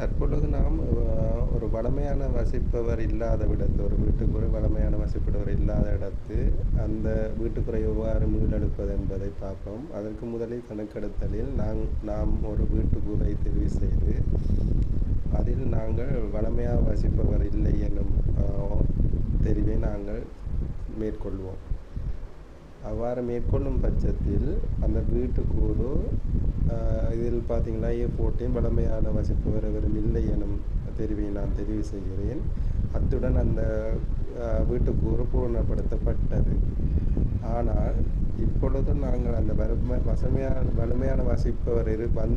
தற்பொழுது நாம் ஒரு வளமையான வசிப்பவர் இல்லாத விடத்து ஒரு வீட்டுக்குறை வளமையான வசிப்பவர் இல்லாத இடத்து அந்த வீட்டுக்குறை எவ்வாறு மீளெடுப்பது என்பதை பார்ப்போம். அதற்கு முதலில் கணக்கெடுத்தலில் நாங் நாம் ஒரு வீட்டுக்குறை தெரிவு செய்து அதில் நாங்கள் வளமையாக வசிப்பவர் இல்லை எனும் தெரிவை நாங்கள் மேற்கொள்வோம். அவ்வாறு மேற்கொள்ளும் பட்சத்தில் அந்த வீட்டுக்கூறு இதில் பார்த்தீங்கன்னா ஏ போட்டேன் வளமையான வசிப்பவர் எவரும் இல்லை எனும் தெரிவை நான் தெரிவு செய்கிறேன். அத்துடன் அந்த வீட்டுக்கு வீட்டுக்கூறு பூர்ணப்படுத்தப்பட்டது ஆனால் இப்பொழுது நாங்கள் அந்த வறுமை வசமையான வலிமையான வசிப்பவர் இரு வந்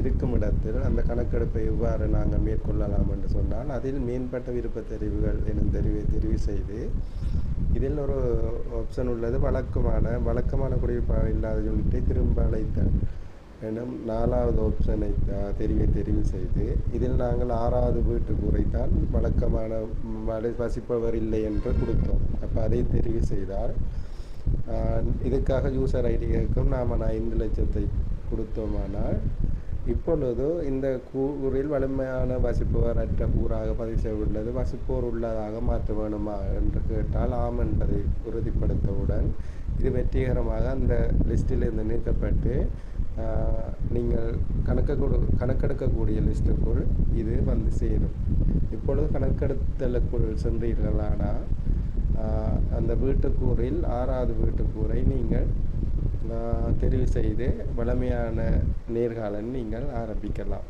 இருக்கும் இடத்தில் அந்த கணக்கெடுப்பை எவ்வாறு நாங்கள் மேற்கொள்ளலாம் என்று சொன்னால் அதில் மேம்பட்ட விருப்ப தெரிவுகள் எனும் தெரிவை தெரிவு செய்து இதில் ஒரு ஆப்ஷன் உள்ளது. வழக்கமான வழக்கமான குடியிருப்பாக இல்லாத யூனிட்டை திரும்ப அழைத்தல். எனும் நாலாவது ஆப்ஷனை அஹ், தெரிவு செய்து இதில் நாங்கள் ஆறாவது வீட்டுக்கு உரைத்தான் வழக்கமான ம், வசிப்பவர் இல்லை என்று கொடுத்தோம். அப்போ அதை தெரிவு செய்தால் இதுக்காக யூசர் ஐடி கேட்கும் நாம் ஐந்து லட்சத்தை கொடுத்தோமானால் இப்பொழுது இந்த கூறில் வலிமையான வசிப்பவர் அற்ற கூறாக பதிவு செய்துள்ளது வசிப்போர் உள்ளதாக மாற்ற வேணுமா என்று கேட்டால் ஆம் என்பதை உறுதிப்படுத்தவுடன் இது வெற்றிகரமாக அந்த லிஸ்டிலிருந்து நீக்கப்பட்டு நீங்கள் கணக்கக்கூட கணக்கெடுக்கக்கூடிய லிஸ்ட்டுக்குள் இது வந்து சேரும். இப்பொழுது கணக்கெடுத்தலுக்குள் சென்றீர்களானால் அந்த வீட்டுக்கூறில் ஆறாவது வீட்டுக்கூரை நீங்கள் தெரிவு செய்து வளமையான நேர்காலன் நீங்கள் ஆரம்பிக்கலாம்.